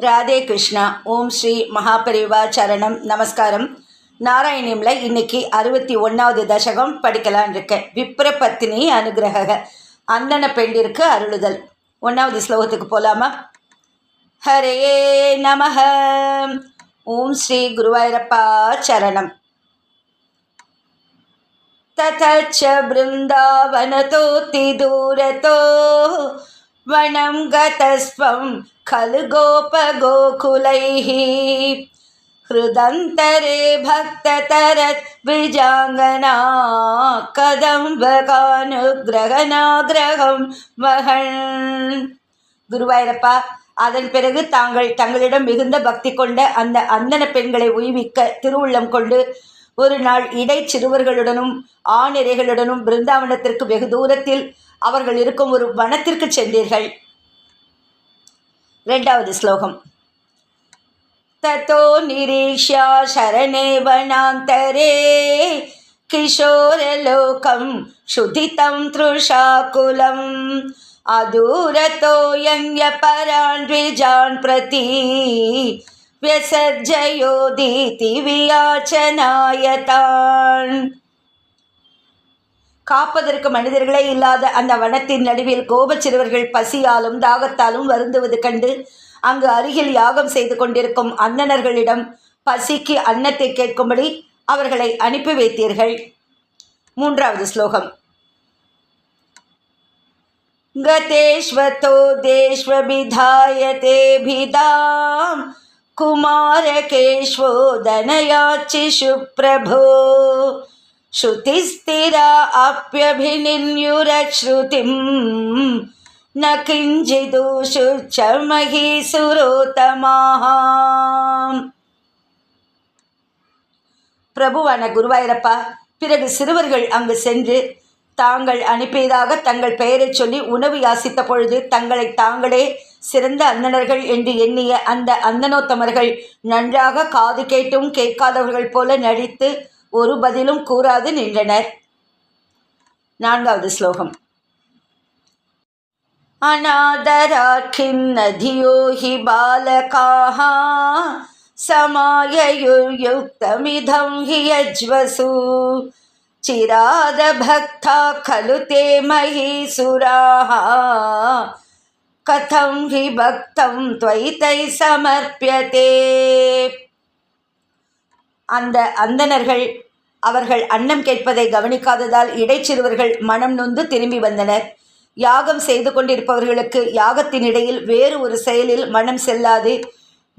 ராதே கிருஷ்ணா ஓம் ஸ்ரீ மகாபரிவா சரணம் நமஸ்காரம் நாராயணியம்ல இன்னைக்கு அறுபத்தி ஒன்றாவது தசகம் படிக்கலான் இருக்கேன் விப்ர பத்தினி அனுகிரக அந்தன பெண்டிற்கு அருளுதல் ஒன்றாவது ஸ்லோகத்துக்கு போகலாமா ஹரே நமஹ ஓம் ஸ்ரீ குருவாயூரப்பா சரணம் ततश्च बृन्दावनतोऽतिदूरतो वनं गतस्त्वं खलु गोपगोकुलैः हृदन्तरे भक्ततरद्विजाङ्गना கதம்பகானுகிரகனாகிரகம் மகன் குருவாயிரப்பா அதன் பிறகு தாங்கள் தங்களிடம் மிகுந்த பக்தி கொண்ட அந்த அந்தன பெண்களை உய்விக்க திருவுள்ளம் கொண்டு ஒரு நாள் இடை சிறுவர்களுடனும் ஆணிரைகளுடனும் பிருந்தாவனத்திற்கு வெகு தூரத்தில் அவர்கள் இருக்கும் ஒரு வனத்திற்கு சென்றீர்கள் ரெண்டாவது ஸ்லோகம் ततो निरीक्ष्या शरणे वनान्तरे किशोरलोकं क्षुधितं तृषाकुलम् अदूरतो यङ्ग्यपरान् द्विजान् प्रति व्यसर्जयोदीति वियाचनायतान् காப்பதற்கு மனிதர்களே இல்லாத அந்த வனத்தின் நடுவில் கோபச் சிறுவர்கள் பசியாலும் தாகத்தாலும் வருந்துவது கண்டு அங்கு அருகில் யாகம் செய்து கொண்டிருக்கும் அந்தணர்களிடம் பசிக்கு அன்னத்தை கேட்கும்படி அவர்களை அனுப்பி வைத்தீர்கள் மூன்றாவது ஸ்லோகம் गतेष्वतो देष्वभिधाय तेभिदां कुमारकेष्वोदनयाचिषु प्रभो श्रुतिस्थिरा अप्यभिनिन्युरश्रुतिं न किञ्चिदुषु च महीसुरोतमाः பிரபுவான குருவாயிரப்பா பிறகு சிறுவர்கள் அங்கு சென்று தாங்கள் அனுப்பியதாக தங்கள் பெயரைச் சொல்லி உணவு யாசித்த பொழுது தங்களை தாங்களே சிறந்த அந்தணர்கள் என்று எண்ணிய அந்த அந்தனோத்தமர்கள் நன்றாக காது கேட்டும் கேட்காதவர்கள் போல நடித்து ஒரு பதிலும் கூறாது நின்றனர் நான்காவது ஸ்லோகம் अनादराखिन्नधियो हि बालकाः समाययुर्युक्तमिदं हि यज्वसु चिरादभक्ता खलु ते महीसुराः कथं हि भक्तं त्वयि तैः समर्प्यते அந்த அந்தணர்கள் அவர்கள் அன்னம் கேட்பதை கவனிக்காததால் இடைச்சிறுவர்கள் மனம் நொந்து திரும்பி வந்தனர். யாகம் செய்து கொண்டிருப்பவர்களுக்கு யாகத்தின் இடையில் வேறு ஒரு செயலில் மனம் செல்லாது.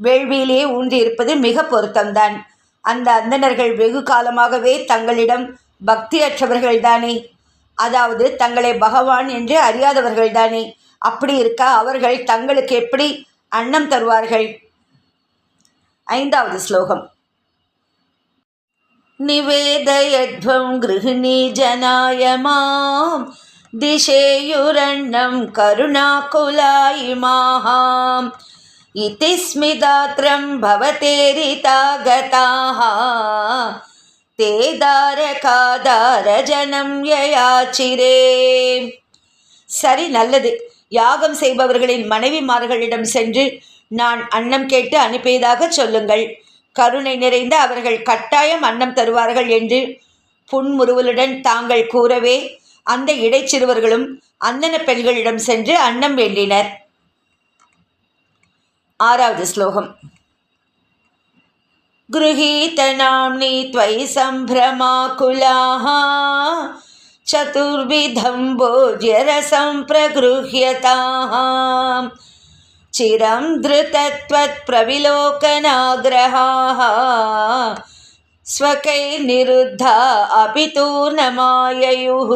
வேள்வியிலேயே ஊன்றியிருப்பது மிக பொருத்தம்தான். அந்த அந்தணர்கள் வெகு காலமாகவே தங்களிடம் பக்தியற்றவர்கள்தானே. அதாவது தங்களை பகவான் என்று அறியாதவர்கள்தானே. அப்படி இருக்க அவர்கள் தங்களுக்கு எப்படி அன்னம் தருவார்கள்? ஐந்தாவது ஸ்லோகம். निवेदयध्वं गृहिणी जनाय मां दिशेयुरन्नं करुणाकुलायिमाः इति स्मिदात्रं भवतेरिता गताः ते தாரகாதாரஜனம் யயாச்சிரே சரி நல்லது யாகம் செய்பவர்களின் மனைவிமார்களிடம் சென்று நான் அன்னம் கேட்டு அனுப்பியதாக சொல்லுங்கள் கருணை நிறைந்த அவர்கள் கட்டாயம் அன்னம் தருவார்கள் என்று புன்முறுவலுடன் தாங்கள் கூறவே அந்த இடைச்சிறுவர்களும் அந்தன பெண்களிடம் சென்று அன்னம் வேண்டினர் ஆறாவது ஸ்லோகம் गृहीतनाम्नि त्वयि सम्भ्रमाकुलाः चतुर्विधं भोज्यरसं प्रगृह्यताः चिरं धृतत्वत्प्रविलोकनाग्रहाः स्वकैर्निरुद्धा अपि तूर्णमाययुः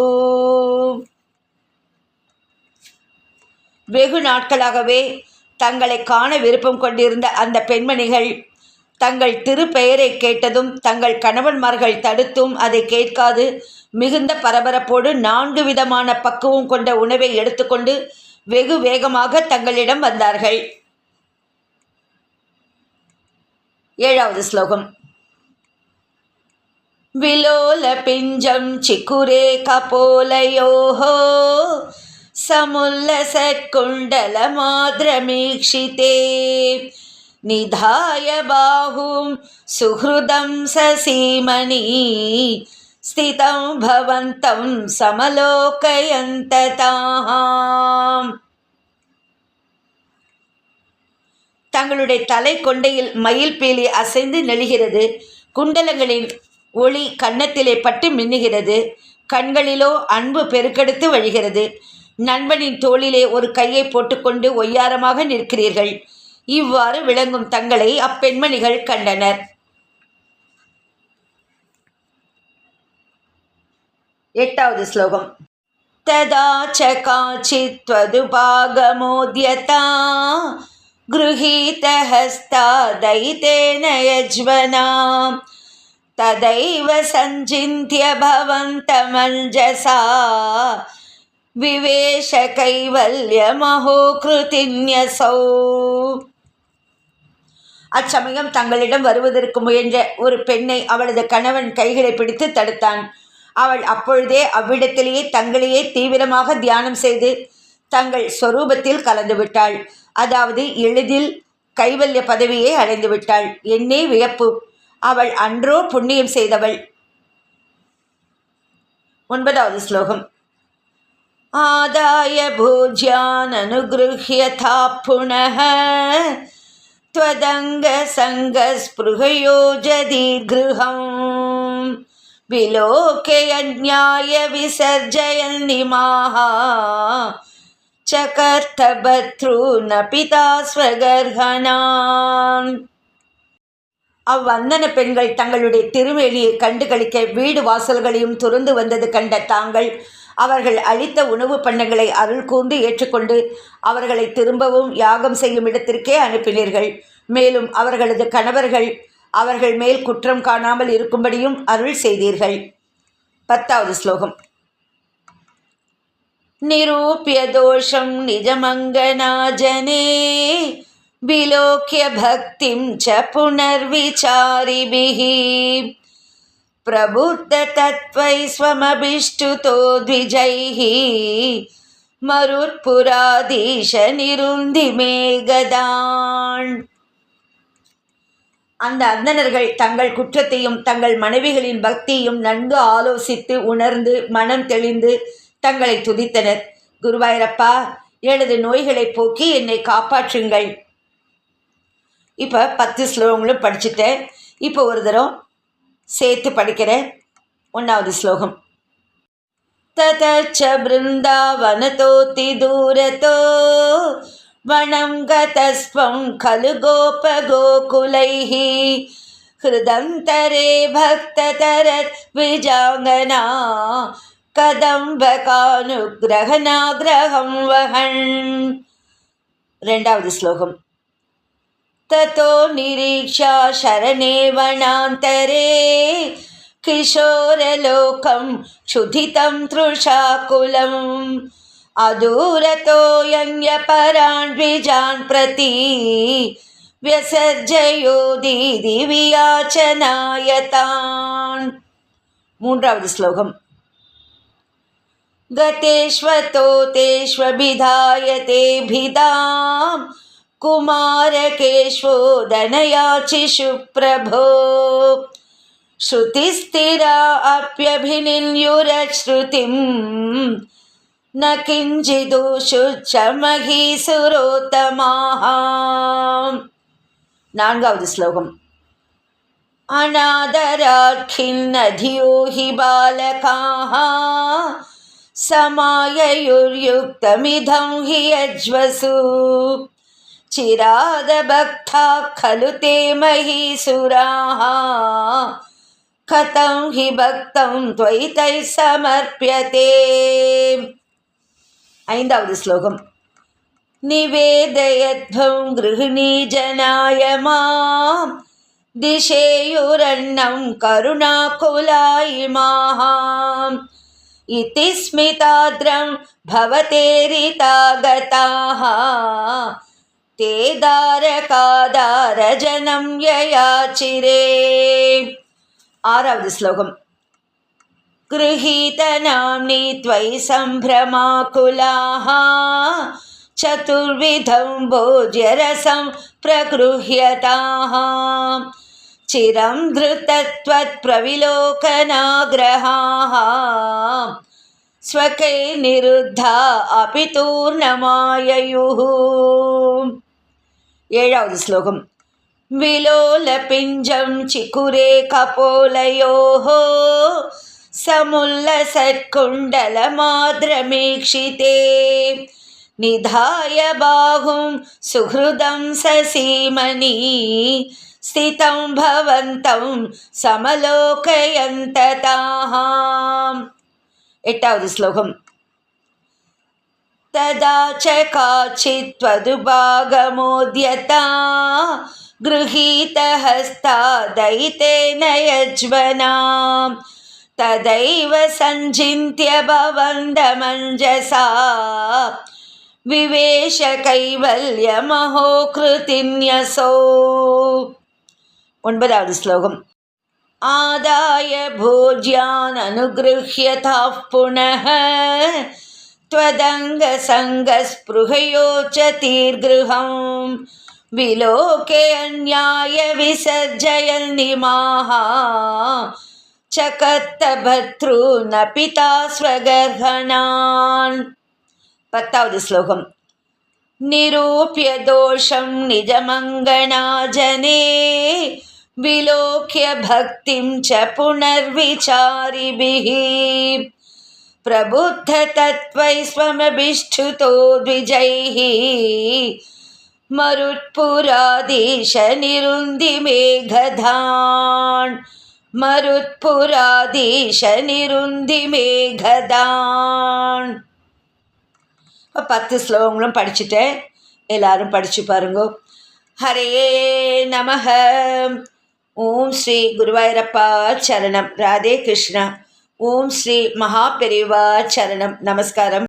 வெகு நாட்களாகவே தங்களை காண விருப்பம் கொண்டிருந்த அந்த பெண்மணிகள் தங்கள் திருப்பெயரை கேட்டதும் தங்கள் கணவன்மார்கள் தடுத்தும் அதை கேட்காது மிகுந்த பரபரப்போடு நான்கு விதமான பக்குவம் கொண்ட உணவை எடுத்துக்கொண்டு வெகு வேகமாக தங்களிடம் வந்தார்கள் ஏழாவது ஸ்லோகம் விலோல பிஞ்சம் சிக்குரே கபோலயோஹோ समुल्लसत्कुण्डलमाद्रमीक्षिते निधाय बाहुं सुहृदं ससीमणि स्थितं भवन्तं समलोकयन्तताम् தங்களுடைய தலை கொண்டையில் மயில் பீலி அசைந்து நெழுகிறது குண்டலங்களின் ஒளி கன்னத்திலே பட்டு மின்னுகிறது கண்களிலோ அன்பு பெருக்கெடுத்து வழிகிறது நண்பனின் தோளிலே ஒரு கையை போட்டுக்கொண்டு ஒய்யாரமாக நிற்கிறீர்கள் இவ்வாறு விளங்கும் தங்களை அப்பெண்மணிகள் கண்டனர் எட்டாவது ஸ்லோகம் तदा च काचित्त्वदुपागमोद्यता गृहीतहस्ता दैतेन यज्वनां तदैव सञ्चिन्त्य भवन्तमञ्जसा விவேஷ கிருதின்யசௌ அச்சமயம் தங்களிடம் வருவதற்கு முயன்ற ஒரு பெண்ணை அவளது கணவன் கைகளை பிடித்து தடுத்தான் அவள் அப்பொழுதே அவ்விடத்திலேயே தங்களையே தீவிரமாக தியானம் செய்து தங்கள் சொரூபத்தில் கலந்து விட்டாள் அதாவது எளிதில் கைவல்ய பதவியை அடைந்து விட்டாள் என்னே வியப்பு அவள் அன்றோ புண்ணியம் செய்தவள் ஒன்பதாவது ஸ்லோகம் आदाय भोज्याननुगृह्यथा पुनः त्वदङ्गसङ्गस्पृहयोजदीर्गृहम् विलोके यज्ञाय विसर्जयन्निमाः சகர்த்தபத்ருன பிதா ஸ்வகர்ஹனான் அவ்வந்தன பெண்கள் தங்களுடைய திருவேலியை கண்டு கழிக்க வீடு வாசல்களையும் துறந்து வந்தது கண்ட தாங்கள் அவர்கள் அளித்த உணவு பண்டங்களை அருள் கூர்ந்து ஏற்றுக்கொண்டு அவர்களை திரும்பவும் யாகம் செய்யும் இடத்திற்கே அனுப்பினீர்கள் மேலும் அவர்களது கணவர்கள் அவர்கள் மேல் குற்றம் காணாமல் இருக்கும்படியும் அருள் செய்தீர்கள் பத்தாவது ஸ்லோகம் நிரூபிய தோஷம் நிஜமங்கனாஜனே விலோக்கிய பக்திம் ச புனர்விசாரிபிகி प्रबुद्धतत्त्वै स्वमभिष्टुतो द्विजैः மருட்புராதீஷ நிருந்தி மேகதான் அந்த அந்தணர்கள் தங்கள் குற்றத்தையும் தங்கள் மனைவிகளின் பக்தியும் நன்கு ஆலோசித்து உணர்ந்து மனம் தெளிந்து தங்களை துதித்தனர் குருவாயிரப்பா எனது நோய்களை போக்கி என்னை காப்பாற்றுங்கள் இப்போ பத்து ஸ்லோகங்களும் படிச்சுட்டேன் இப்போ ஒரு தரம் சேர்த்து படிக்கிறேன் ஒன்றாவது ஸ்லோகம் ततश्च बृन्दावनतोति दूरतो वनं गतस्त्वं खलु गोपगोकुलैः हृदन्तरे भक्ततरत् विजाङ्गना कदम्बकानुग्रहनाग्रहं वहन् रेण्डावद् श्लोकम् ततो निरीक्षा शरणे वनान्तरे किशोरलोकं क्षुधितं तृषाकुलम् अधूरतोऽयङ्गपरान् द्विजान् प्रति व्यसर्जयो दिव्याचनायतान् मून्रावद् श्लोकम् गतेष्वतो तेष्वभिधाय तेभिधां कुमारकेश्वोदनयाचिषु प्रभो। श्रुतिस्थिरा अप्यभिनिल्युरश्रुतिम् न किञ्चिदुषुच्च महीसुरोत्तमाः நான்காவது ஸ்லோகம் अनादराखिन्नधियो हि बालकाः समाययुर्युक्तमिदं हि यज्वसु चिरादभक्ता खलु ते महीसुराः कथं हि भक्तं त्वयि तैः समर्प्यते ஐந்தாவது ஸ்லோகம் निवेदयध्वं गृहिणीजनाय मां दिशेयुरन्नं करुणाकुलायिमाः इति स्मिताद्रं भवतेरिता गताः ते தாரகாதாரஜனம் யயாச்சிரே ஆறாவது ஸ்லோகம் गृहीतनाम्नि त्वयि सम्भ्रमाकुलाः चतुर्विधं भोज्यरसं प्रगृह्यताः चिरं धृतत्वत्प्रविलोकनाग्रहाः स्वकैर्निरुद्धा अपि तूर्णमाययुः ஏழாவது ஸ்லோகம் विलोलपिञ्जं चिकुरे कपोलयोः समुल्लसत्कुण्डलमाद्रमीक्षिते निधाय बाहुं सुहृदं ससीमनी स्थितं भवन्तं समलोकयन्तताः एटावद् श्लोकम् तदा च काचित्त्वदुभागमोद्यता गृहीतहस्ता दयितेन यज्वनां तदैव सञ्चिन्त्य भवन्दमञ्जसा विवेश कैवल्यमहो कृतिन्यसौ ஒன்பதாவது ஸ்லோகம் आदाय भोज्यान् अनुगृह्यताः पुनः त्वदङ्गसङ्गस्पृहयोचतीर्गृहं विलोके अन्यायविसर्जयन्निमाः चकत्तभर्तॄन् पिता स्वगर्हणान् பத்தாவது ஸ்லோகம் निरूप्य दोषं निजमङ्गणाजने विलोक्य भक्तिं च पुनर्विचारिभिः प्रबुद्धतत्त्वै स्वमभिष्ठुतो द्विजैः मरुत्पुराधीशनिरुन्धि मेघधान् மருத்புராதீஷனிருந்தி மேகதான். இப்போ பத்து ஸ்லோகங்களும் படிச்சுட்டேன். எல்லாரும் படித்து பாருங்கோ. ஹரே நமக ஓம் ஸ்ரீ குருவாயூரப்பா சரணம். ராதே கிருஷ்ணா. ஓம் ஸ்ரீ மகாபெரிவா சரணம். நமஸ்காரம்.